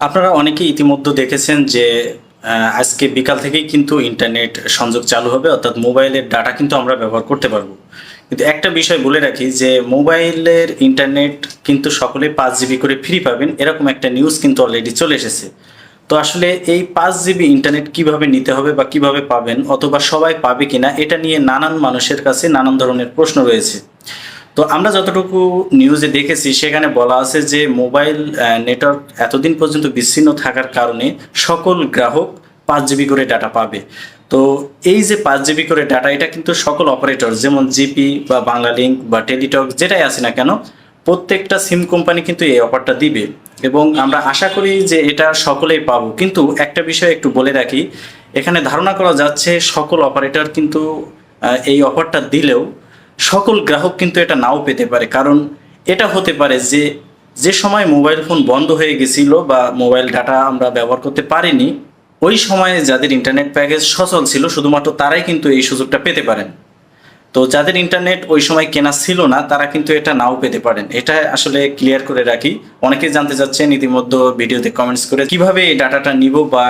আপনারা অনেকেই ইতিমধ্যে দেখেছেন যে আজকে বিকাল থেকেই কিন্তু ইন্টারনেট সংযোগ চালু হবে, অর্থাৎ মোবাইলের ডাটা কিন্তু আমরা ব্যবহার করতে পারব। কিন্তু একটা বিষয় বলে রাখি যে, মোবাইলের ইন্টারনেট কিন্তু সকলে পাঁচ জিবি করে ফ্রি পাবেন, এরকম একটা নিউজ কিন্তু অলরেডি চলে এসেছে। তো আসলে এই পাঁচ জিবি ইন্টারনেট কীভাবে নিতে হবে বা কীভাবে পাবেন, অথবা সবাই পাবে কিনা, এটা নিয়ে নানান মানুষের কাছে নানান ধরনের প্রশ্ন রয়েছে। তো আমরা যতটুকু নিউজে দেখেছি, সেখানে বলা আছে যে মোবাইল নেটওয়ার্ক এতদিন পর্যন্ত বিচ্ছিন্ন থাকার কারণে সকল গ্রাহক পাঁচ জিবি করে ডাটা পাবে। তো এই যে পাঁচ জিবি করে ডাটা এটা কিন্তু সকল অপারেটর যেমন জিপি বা বাংলালিংক বা টেলিটক যেটাই আছে না কেন, প্রত্যেকটা সিম কোম্পানি কিন্তু এই অফারটা দিবে। এবং আমরা আশা করি যে এটা সকলেই পাবো। কিন্তু একটা বিষয় একটু বলে রাখি, এখানে ধারণা করা যাচ্ছে সকল অপারেটর কিন্তু এই অফারটা দিলেও সকল গ্রাহক কিন্তু এটা নাও পেতে পারে। কারণ এটা হতে পারে যে যে সময় মোবাইল ফোন বন্ধ হয়ে গেছিল বা মোবাইল ডাটা আমরা ব্যবহার করতে পারিনি, ওই সময়ে যাদের ইন্টারনেট প্যাকেজ সচল ছিল, শুধুমাত্র তারাই কিন্তু এই সুযোগটা পেতে পারেন। তো যাদের ইন্টারনেট ওই সময় কেনা ছিল না, তারা কিন্তু এটা নাও পেতে পারেন। এটা আসলে ক্লিয়ার করে রাখি। অনেকেই জানতে চাচ্ছেন, ইতিমধ্যে ভিডিওতে কমেন্টস করে কীভাবে এই ডাটাটা নিব বা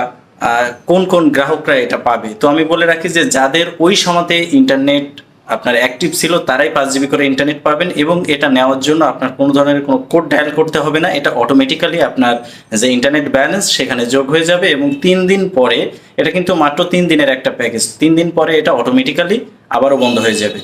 কোন কোন গ্রাহকরা এটা পাবে? তো আমি বলে রাখি যে, যাদের ওই সময়তে ইন্টারনেট আপনার অ্যাক্টিভ ছিল, তারাই পাঁচ জিবি করে ইন্টারনেট পাবেন এবং এটা নেওয়ার জন্য আপনার কোনো ধরনের কোনো কোড ডায়াল করতে হবে না। এটা অটোমেটিক্যালি আপনার যে ইন্টারনেট ব্যালেন্স সেখানে যোগ হয়ে যাবে এবং তিন দিন পরে, এটা কিন্তু মাত্র তিন দিনের একটা প্যাকেজ তিন দিন পরে এটা অটোমেটিক্যালি আবারও বন্ধ হয়ে যাবে।